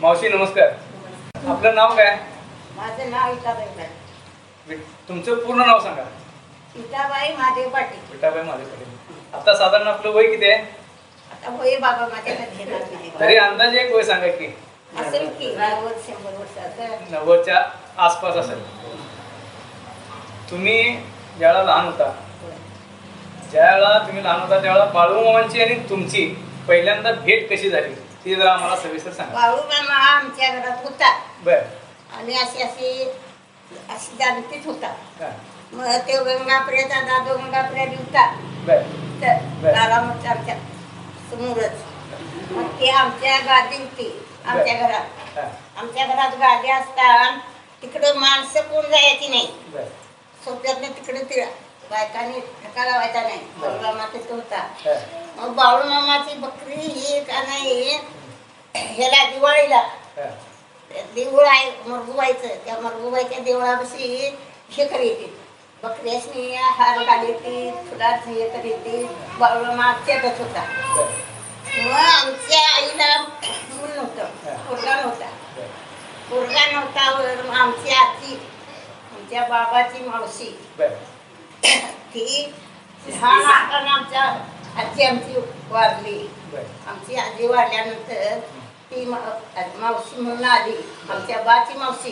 मावशी नमस्कार. आपलं नाव काय? माझं नाव इटाबाई पाटील. वि- तुमचं पूर्ण नाव सांगा. इटाबाई महादेव पाटील. विठाबाई माझे पाटील. आता साधारण आपलं वय किती आहे? आता होय बाबा माझ्याकडे घेणार नाही. तरी अंदाजे एक वय सांगा की. असेल की. नव्वद शंभर वर्षाचं नव्वदच्या आसपास असेल. तुम्ही ज्यावेळेला लहान होता ज्यावेळेला तुम्ही लहान होता त्यावेळेला बाळूमामांची आणि तुमची पहिल्यांदा भेट कशी झाली? ती जरा आम्हाला सविस्तर सांगा. बाळू मामा आमच्या घरात होता. बर. आणि अशी अशी अशी जाणतीच होता. हा. मग ते गंगाप्रियाचा दादो गंगाप्रिया बर. तर आमच्या समोरच. मग ते आमच्या गादी होती आमच्या घरात. हा. आमच्या घरात गादी असतात तिकडं माणसं कोण जायची नाही. बर. सोप्यातनं तिकडे ती बायकांनी ठका लावायचा नाही. बाळूमामा तिथं होता. मग बाळूमामाची बकरी ही का नाही ह्याला दिवाळीला. देऊळ आहे मरगुबाईचं. त्या मरगुबाईच्या देवळापाशी हे करीत. बकऱ्यासनी हार घालीती फुलात हे करीती. बाळूमामा चेतच होता. मग आमच्या आईला मूल नव्हतं. पोरगा नव्हता. पोरगा नव्हता आमची आजी आमच्या बाबाची मावशी. ती लहान असताना आमच्या आजी आमची वारली आमची आजी वारल्यानंतर ती मावशी म्हणून आली. आमच्या बाची मावशी.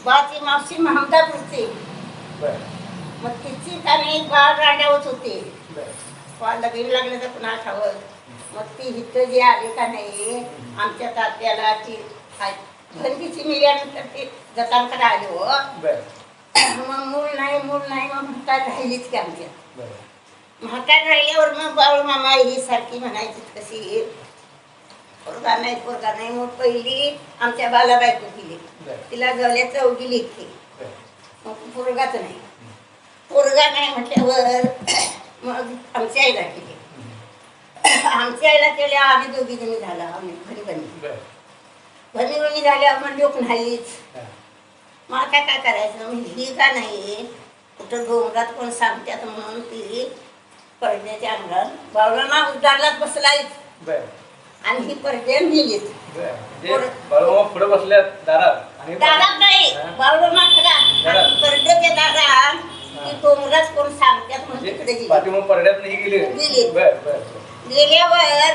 बाची मावशी महमदापूरची. मग तिची त्याने बाळ रांडावत होती. लगीन लागलं तर पुन्हा ठावत मग ती इथं जी आली का नाही आमच्या तात्याला ती घरकीची मिल्यानंतर ती जतांकडे आली हो. मग मूल नाही मूल नाही मग म्हणतात राहिलीच की आमच्या म्हातार राहिल्यावर मग बाळू मामा ही सारखी म्हणायची कशी पोरगा नाही पोरगा नाही. मग पहिली आमच्या बाला बायको गेली तिला जवल्या चौगी लिखली बर. मग पोरगाच नाही. पोरगा नाही म्हटल्यावर मग आमच्या आईला केली आमच्या आईला केल्या आधी दोघी जणी झाला. आम्ही घरी बनी घरी बनी झाल्यावर मग लोक नाहीच. मग आता काय करायचं? ही का नाही? कुठं डोंगरात कोण सांगतात म्हणून ती पडद्याच्या अंगात बावळामा उजाडलाच बसलाय. आणि ही म्हणजे बाळूमामा पुढे बसल्यात दारात. दारात नाही. बावळामा खरा पडद्याच्या दारात. ती डोंगरात कोण सांगतात म्हणून तिकडे म्हणजे परड्यात नाही गेली गेली. बर बर गेल्यावर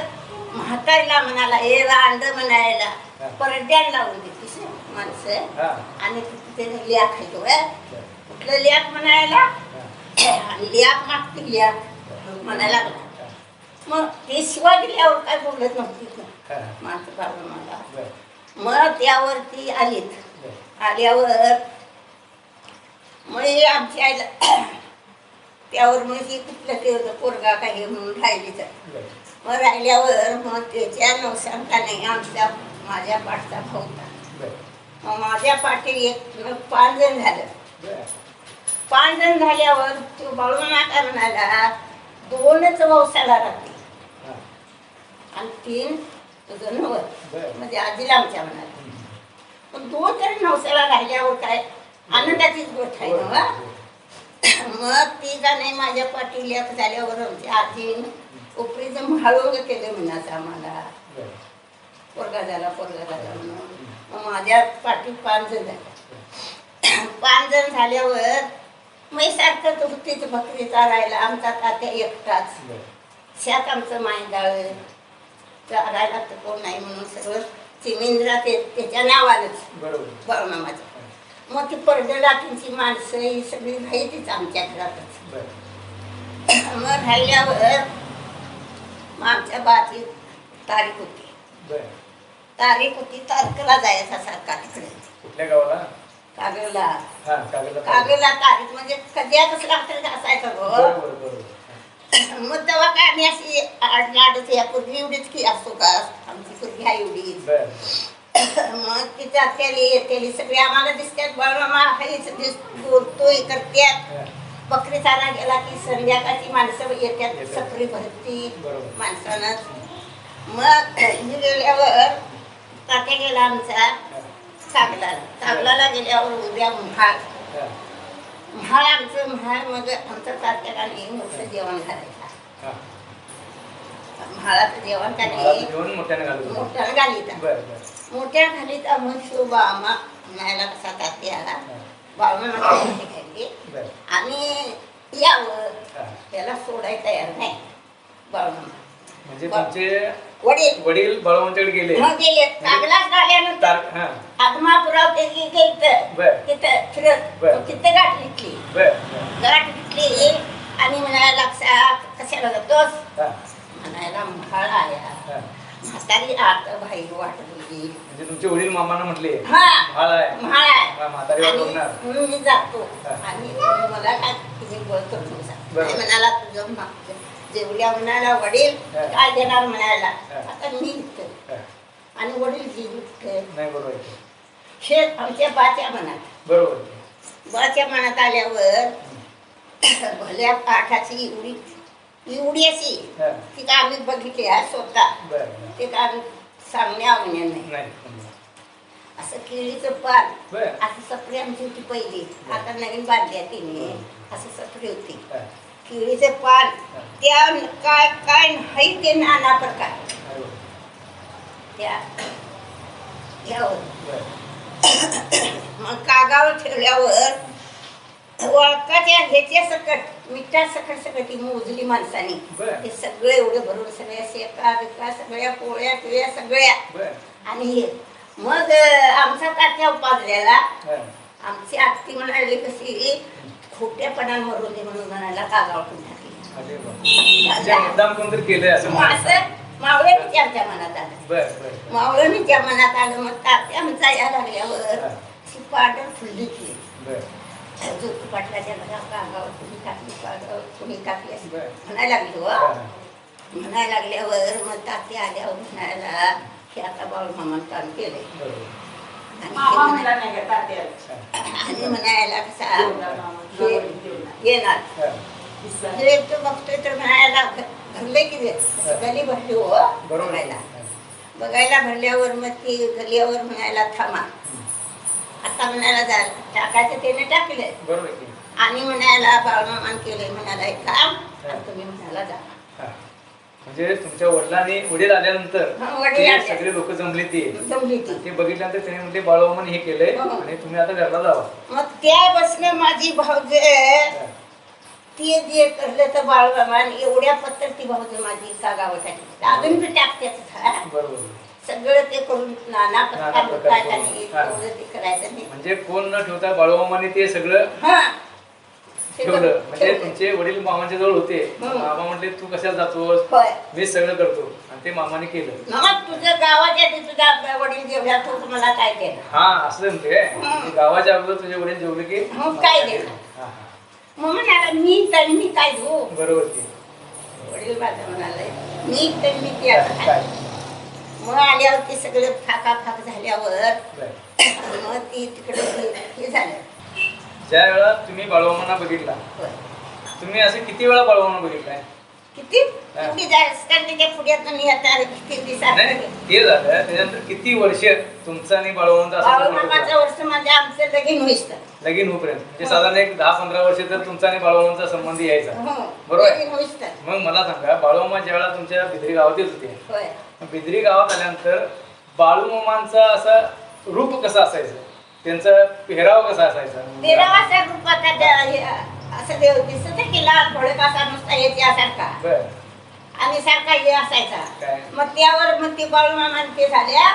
म्हातारीला म्हणाला हे रांड म्हणायला. हा. पडद्याला लावून देते माणसं आणि तिथे लिया खायचो बर. कुठलं लियाक म्हणायला. आणि लियाक मागती लियाक म्हणायला लागला. मग ते शिवाय दिल्यावर काय बोलत नव्हती. माझं बाबा मला मग त्यावरती आलीत आल्यावर मग आमची आईला त्यावर मग ही कुठलं ते होतं पोरगा काही म्हणून राहिलीच आहे. बर मग राहिल्यावर मग त्याच्या नवसांताने आमच्या माझ्या पाठचा भाऊ होता माझ्या पाठी एक पाच जण झालं. पाच जण झाल्यावर तो काय म्हणाला दोनच वंशाला राहते. आणि तीन तुझं नवर बरं. म्हणजे आजीला आमच्या म्हणाला पण दोन तरी नवसाला राहिल्यावर काय? आनंदाचीच गोष्ट आहे ना? मग ती नाही माझ्या पाठी लेख झाल्यावर आमच्या आजीनं उपरीचं म्हाळून केलं म्हणाचं आम्हाला. पोरगा झाला पोरगा झाला. म्हणून माझ्या पाठी पाच जण झाले. पाच जण झाल्यावर मी सारखं होतीच बकरी चारायला. आमचा तात्या एकटाच. शात आमचं मायंदाळ चारायला तर कोण नाही म्हणून सगळं चिमिंद्रा ते त्याच्या नावानंच. बरोबर. बाळमामाचं मग ती पडद्यालाटींची माणसं ही सगळी राहायचीच आमच्या घरातच. मग राहिल्यावर आमच्या बाची तारीख होती. बर. तारीख होती तारखेला जायचा सारखा तिकडे. कुठल्या गावाला? हा तारीख. म्हणजे कधी कसला तरी असायचं गो. बरोबर बरोबर. मग तेव्हा काय आम्ही अशी आडनाडच या पूर्वी एवढीच की असतो का? आमची पूर्वी आहे एवढीच. बर. मग तिच्या त्याली येतेली सगळी आम्हाला दिसतात. बळमामा हेच दिस बोलतोय करत्यात. हा. बकरी चारा गेला की संध्याकाळची माणसं येतात येतात. सफरी भरती बरोबर. माणसानं. मग हे गेल्यावर तात्या गेला आमचा. कागलाला कागलाला गेल्यावर उद्या म्हाळ हा. म्हाळ आमचं म्हाळ मग आमचं तात्याने मोठं जेवण घालायचं. म्हाळाचं जेवण जेवण मोठ्याने घालतो. घालीत मोठ्या खालीत मग आम्हा न्यायला कसा तात्या आला बाळमा खाली आणि यावं. त्याला सोडाय तयार नाही. बाळमा म्हणजे तुमचे वडील वडील बळवंताकडे गेले मग गेले कागलाच आल्यानंतर तार- हा आदमापुराव ते गेलं बर. तिथं फिरत बर. मग तिथं गाठ घेतली बर बर. गाठ घेतली आणि म्हणायला लक्षात कशाला जातोस हा. म्हणायला म्हाळ आया हा. म्हातारी आत बाहेर वाटली म्हणजे तुमचे वडील मामांना म्हटले हा म्हाळ आहे हा, म्हातारी बघणार. मी जातो हा. आणि मला काय तिथे गोळ करून जा बरोबर. म्हणाला तुझं मागचं जेवल्या म्हणाला वडील हा. काय देणार म्हणायला हा. आता मी हा. आणि वडील जीवित नाही बरोबर. हे आमच्या बाच्या मनात बरोबर बाच्या मनात आल्यावर भल्या पाठाची एवढी एवढी अशी हा. ती का आम्ही बघितली आहे स्वतः बर. ते का आम्ही सांगण्या आवण्या नाही नाही असं केळीचं पान बर असं सपरी आमची होती पहिली आता नवीन बांधली तिने असं सपरी होती हा. केळीचे पान त्या काय काय नाही ते नाना प्रकार. त्या बर मग कागावर ठेवल्यावर वळकाच्या ह्याच्या सकट मिठा सकट सकट ती मोजली माणसानी. ते सगळे एवढे भरून सगळ्या शेका बिका सगळ्या पोळ्या पिळ्या सगळ्या आणि हे मग आमचा तात्या उपाजलेला हा. आमची आत्ती म्हणाली कशी खोट्यापणा मरून दे म्हणून टाकली अरे वा. म्हणजे मुद्दाम कोणतरी केलंय असं मावळ्याने आमच्या मनात आलं बर मावळ्याच्या मनात आलं मग तात्या आमचा या लागल्यावर. ती पाडर फुलली की जोती पाटलाच्या कागावर कुणी टाकली पागावर कुणी टाकली. म्हणायला लागली हो हा. म्हणायला लागल्यावर मग तात्या आल्यावर म्हणायला की आता बाळ मामान काम केलंय. आणि म्हणायला हे. येणार हा. हे. तो बघतोय तर म्हणायला घरले की गली भरली हो बरोबर. बघायला. बघायला भरल्यावर मग ती गलीवर म्हणायला थांबा. आता म्हणायला जा टाकायचं त्याने टाकले बरोबर आहे की. आणि म्हणायला बाळमामान केले म्हणाला एक काम. तुम्ही म्हणाला जा. म्हणजे तुमच्या वडिलांनी वडील आल्यानंतर हा, वडील ते आले. सगळे लोक जमली ती जमली ती ते बघितल्यानंतर त्याने म्हटले बाळवामन हे केलंय हो. आणि तुम्ही आता घरला जावा मग त्या बसनं माझी भाऊजे हा. ती जे करलं तर बाळमामान एवढ्या पत्तर ती भाऊजे माझी का अजून बी टाकते बरोबर सगळं ते करून नाना नाना प्रकार प्रकार होता करून. आणि हा. तेवढं ते करायचं नाही म्हणजे कोण न ठेवता बाळवामाने ते सगळं हा ठेवलं म्हणजे. तुमचे वडील मामाच्या जवळ होते. मामा म्हटले तू कशाला जातोस? मी सगळं करतो. आणि ते मामाने केलं. मग तुझं गावाच्या आधी वडील जेवढ्या तू मला काय हा असं म्हणते हम्म. गावाच्या अगोदर तुझे वडील जेवले की? मग काय हा. मग म्हणाला मी तर मी काय देऊ बरोबर की. वडील माझा म्हणाले मी तर मी ते मग आल्यावर ते सगळं फाका फाक झाल्यावर. मग ती तिकडे हे झालं. ज्या वेळा तुम्ही बाळवामांना बघितला. तुम्ही असं किती वेळा बाळवामांना बघितलाय किती? हा. त्याच्या नाही ते झालं. त्याच्यानंतर किती वर्ष तुमचं आणि बाळवामांचं असं संबंध बाळूमामाचं होता? वर्ष म्हणजे आमचं लगीन होईपर्यंत. म्हणजे साधारण एक दहा पंधरा वर्ष तर तुमचा आणि बाळवामांचा संबंध यायचा. बरोबर आहे. लगीन होईस तर मग मला सांगा बाळूमामा ज्या वेळा तुमच्या बिद्री गावात येत होते होय. बिद्री गावात आल्यानंतर बाळूमामांचा असं रूप कसं असायचं? त्यांचा पेहराव कसा असायचा? तेरावाच्या रूपाचा त्या- हे, असं देव दिसत की लाल भडक असा नुसता याच्यासारखा बर. आणि सारखा हे असायचा. काय? मग त्यावर मग ते बाळूमामा ते झाल्या?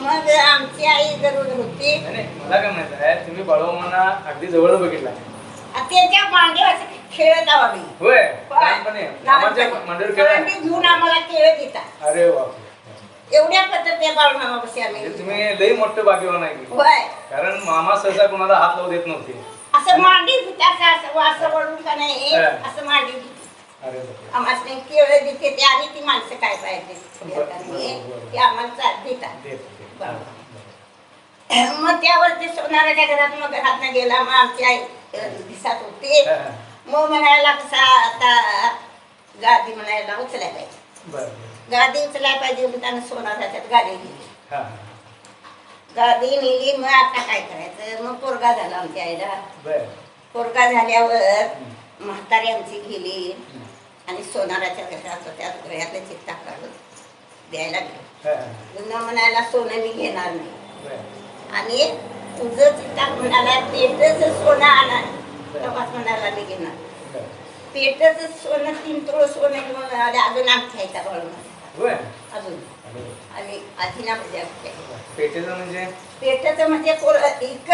मग आमची आई जरूर होती. नाही नाही, मला काय म्हणायचं आहे तुम्ही बाळूमामांना अगदी जवळ बघितला. आणि त्याच्या मांडीवर खेळत आहो मी होय लहानपणी. मामाच्या खेळा घेऊन आम्हाला खेळत येतात. अरे बापरे. एवढ्या पद्धती बाळमामापाशी आम्ही म्हणजे तुम्ही लई मोठं भाग्यवान आहे की. होय कारण मामा सहसा कोणाला हात लावू देत नव्हते असं मांडी असं असं असं वळून का नाही हा. असं मांडी अरे बापरे. आम्हाला केळं देते ते आणि ती माणसं काय पाहिजे बरं, बरं. ते आम्हाला चाल देतात देत होते. बरं. मग त्यावर ते सोनाराच्या घरात मग घरात गेला मग आमची आई अ, दिसत होती हा, हा. मग म्हणायला कसा आता गादी म्हणायला उचलाय पाहिजे बरं, बरं. गादी उचलाय पाहिजे म्हणून त्यानं सोनाराच्यात गाडी नेली हा, हा. गादी नेली मग आता काय करायचं मग पोरगा झाला आमच्या आईला. पोरगा झाल्यावर. म्हातारी आमची गेली. आणि सोनाराच्या घरात होत्या गळ्यातलं चित्ता काढून द्यायला गेलो हा, हा. जुनं म्हणायला सोनं मी घेणार नाही. आणि तुझं चित्ता म्हणाला पेटच सोनं आणा तेव्हाच म्हणाला मी घेणार. पेटच सोनं तीन तोळ सोनं घेऊन आले अजून आमच्या ह्याचा बळून होय? अजून. आणि आजीना म्हणजे आमच्या पेटेचं म्हणजे? पेटच म्हणजे कोण इकत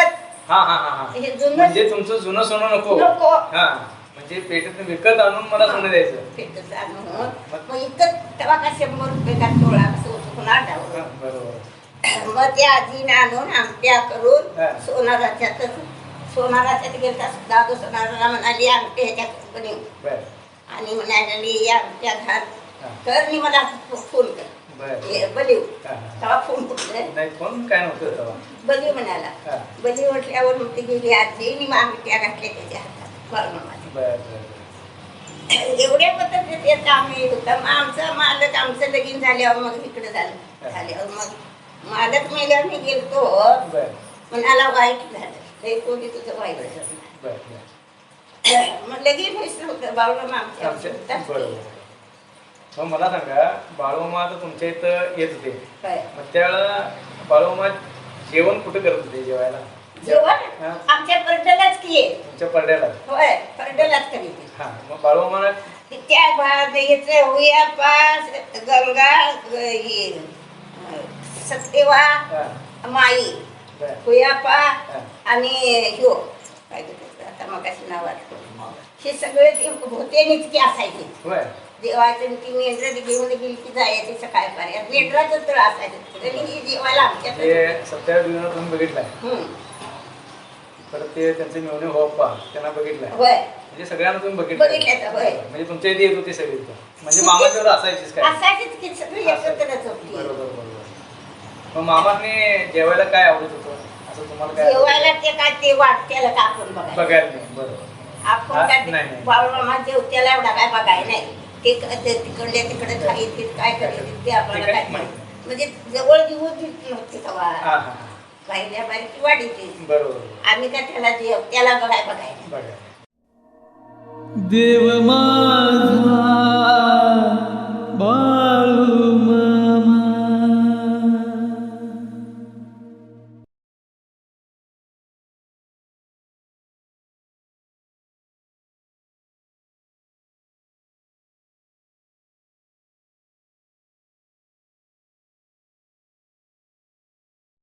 हा हा हा हा. हे जुनं म्हणजे तुमचं जुनं सोनं नको. नको. हा. म्हणजे पेटेत विकत आणून मला सोनं द्यायचं. पेटच आणून. मग इकत तेव्हा का शंभर रुपये का तोळा कसं होतं? कोणा बरोबर. मग त्या आजीने आणून आमट्या करून हा. सोनाराच्यातच सोनाराच्यात गेलता दादू सोनाराला म्हणाली आमटे ह्याच्यात बनी बर. आणि म्हणाली आमट्या घाल कर आणि मला फोन कर. बलीव. तेव्हा फोन फोन काय नव्हतं बलीव म्हणाला. हा. बली म्हटल्यावर मग ती गेली आजी आणि मग आमट्या घातल्या त्याच्या हातात. एवढ्या पद्धतीत येत आम्ही होतं मग आमचं मालक आमचं लगीन झाल्यावर मग इकडे झालं. झाल्यावर मग मालक मेल्यावर मी गेलतो. म्हणाला वाईट झालं. लई कोणी तुझं वाईट झालं मग लगीन व्हायचं होतं. बाळूला आमच्या मग मला सांगा बाळूमा आता तुमच्या इथं येत होते. काय? मग त्यावेळेला बाळूमा जेवण कुठं करत होते जेवायला? जेवण? हा. आमच्या परड्यालाच की आहे. तुमच्या होय करीत हा मग बाळूमाला त्या होया पास गंगा ग- हे, अं, सत्यवा हा. माई बर. हुयापा हा. आणि ह्यो. काय ते त्याचं आता नाव आठवलं. हे सगळे ते होते असायचे. होय. जेवायचं ती मेंढर घेऊन गेली की जायची सकाळ पर्यंत मेंढराचं तर असायचं तरी जेवायला आमच्यात ते सत्यावर दिवसात तुम्ही बघितलाय. परत ते त्यांचे मिळवणे होप्पा त्यांना बघितलाय. होय. म्हणजे सगळ्यांना तुम्ही बघितलं बघितलं, होय. म्हणजे तुमच्या इथे येत होते सगळे इथं. म्हणजे असायचीच काय? असायचीच की सगळी एकत्रच होती बरोबर बरोबर. मग मामाने जेवायला काय आवडत होतं? असं तुम्हाला काय जेवायला ते काय ते वाटत्याला का आपण बघायला बघायला नाही बरोबर. आपण हा, काय नाही, नाही. बाळूमामा जेवत्याला एवढा काय बघाय नाही. ते क- ते तिकडले तिकडे खाईत काय करायचे ते आपल्याला ते काय माहीत. म्हणजे जवळ दिवस देत नव्हते तेव्हा. हा हा वाढीची बरोबर. आम्ही काय त्याला त्याला बघाय बघाय बघा. देव मा